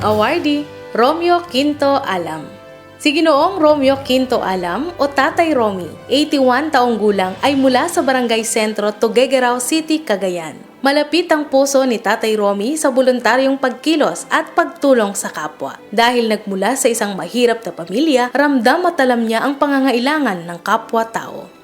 Awardee Romeo Quinto Alam. Si Ginoong Romeo Quinto Alam o Tatay Romy, 81 taong gulang ay mula sa Barangay Sentro, Tuguegarao City, Cagayan. Malapit ang puso ni Tatay Romy sa voluntaryong pagkilos at pagtulong sa kapwa. Dahil nagmula sa isang mahirap na pamilya, ramdam at alam niya ang pangangailangan ng kapwa-tao.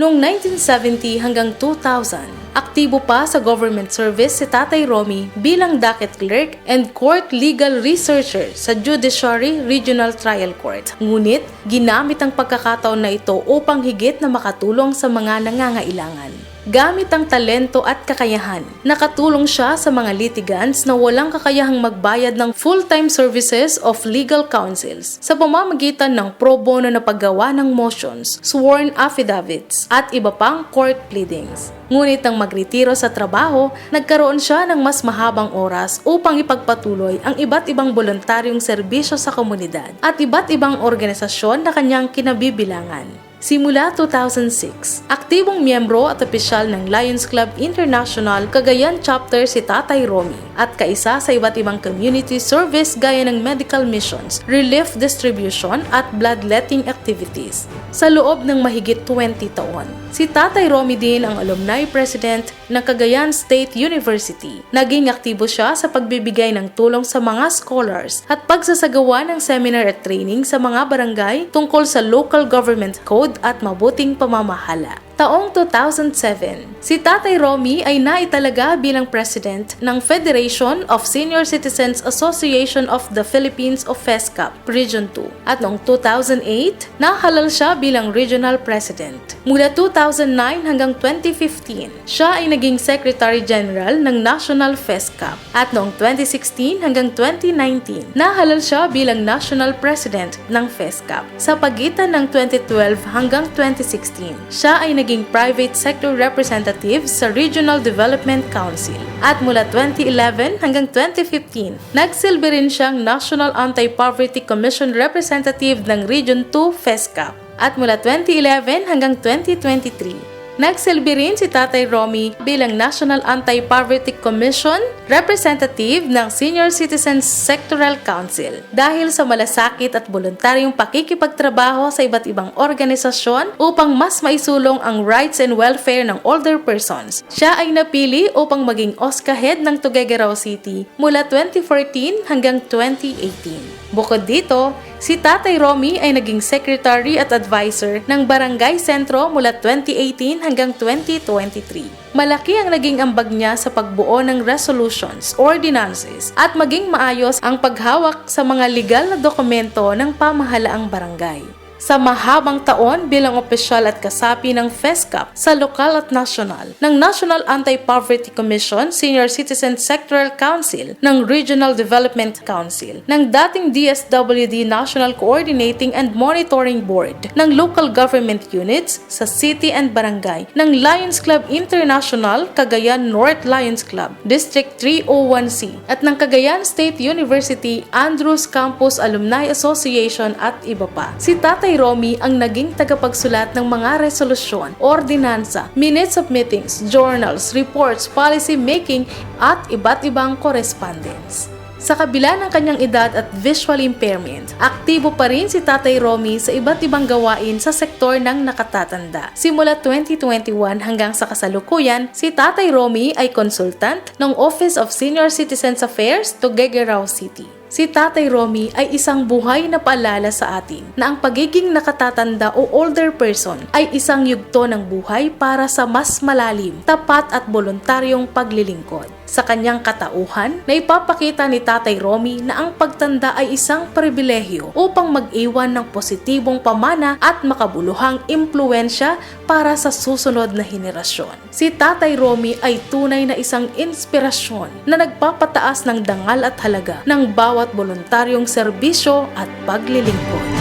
Noong 1970 hanggang 2000, aktibo pa sa government service si Tatay Romy bilang docket clerk and court legal researcher sa Judiciary Regional Trial Court. Ngunit, ginamit ang pagkakataon na ito upang higit na makatulong sa mga nangangailangan. Gamit ang talento at kakayahan, nakatulong siya sa mga litigants na walang kakayahang magbayad ng full-time services of legal counsels sa pamamagitan ng pro bono na paggawa ng motions, sworn affidavits, at iba pang court pleadings. Ngunit nang magretiro sa trabaho, nagkaroon siya ng mas mahabang oras upang ipagpatuloy ang iba't ibang voluntaryong serbisyo sa komunidad at iba't ibang organisasyon na kanyang kinabibilangan. Simula 2006, aktibong miyembro at opisyal ng Lions Club International Cagayan Chapter si Tatay Romy at kaisa sa iba't ibang community service gaya ng medical missions, relief distribution at bloodletting activities sa loob ng mahigit 20 taon. Si Tatay Romy din ang alumni president ng Cagayan State University. Naging aktibo siya sa pagbibigay ng tulong sa mga scholars at pagsasagawa ng seminar at training sa mga barangay tungkol sa local government code at mabuting pamamahala. Taong 2007, si Tatay Romy ay naitalaga bilang president ng Federation of Senior Citizens Association of the Philippines of FESCAP Region 2 at noong 2008, nahalal siya bilang regional president. Mula 2009 hanggang 2015, siya ay naging Secretary General ng National FESCAP at noong 2016 hanggang 2019, nahalal siya bilang National President ng FESCAP. Sa pagitan ng 2012 hanggang 2016, siya ay naging naging private sector representative sa Regional Development Council. At mula 2011 hanggang 2015, nagsilbi rin siyang National Anti-Poverty Commission Representative ng Region 2 FESCAP. At mula 2011 hanggang 2023, Nagsilbi rin si Tatay Romy bilang National Anti-Poverty Commission representative ng Senior Citizens Sectoral Council dahil sa malasakit at voluntaryong pakikipagtrabaho sa iba't ibang organisasyon upang mas maisulong ang rights and welfare ng older persons. Siya ay napili upang maging OSCA head ng Tuguegarao City mula 2014 hanggang 2018. Bukod dito, Si Tatay Romy ay naging secretary at advisor ng Barangay Sentro mula 2018 hanggang 2023. Malaki ang naging ambag niya sa pagbuo ng resolutions, ordinances, at maging maayos ang paghawak sa mga legal na dokumento ng pamahalaang barangay sa mahabang taon bilang opisyal at kasapi ng FESCAP sa lokal at nasyonal, ng National Anti-Poverty Commission, Senior Citizen Sectoral Council, ng Regional Development Council, ng dating DSWD National Coordinating and Monitoring Board, ng local government units sa city and barangay, ng Lions Club International, Cagayan North Lions Club, District 301C, at ng Cagayan State University Andrews Campus Alumni Association at iba pa. Si Tatay kay Romy ang naging tagapagsulat ng mga resolusyon, ordinansa, minutes of meetings, journals, reports, policy making at iba't ibang correspondence. Sa kabila ng kanyang edad at visual impairment, aktibo pa rin si Tatay Romy sa iba't ibang gawain sa sektor ng nakatatanda. Simula 2021 hanggang sa kasalukuyan, si Tatay Romy ay consultant ng Office of Senior Citizens Affairs to Tuguegarao City. Si Tatay Romy ay isang buhay na paalala sa atin na ang pagiging nakatatanda o older person ay isang yugto ng buhay para sa mas malalim, tapat at voluntaryong paglilingkod. Sa kanyang katauhan, na ipapakita ni Tatay Romy na ang pagtanda ay isang pribilehyo upang mag-iwan ng positibong pamana at makabuluhang impluensya para sa susunod na henerasyon. Si Tatay Romy ay tunay na isang inspirasyon na nagpapataas ng dangal at halaga ng bawat voluntaryong serbisyo at paglilingkod.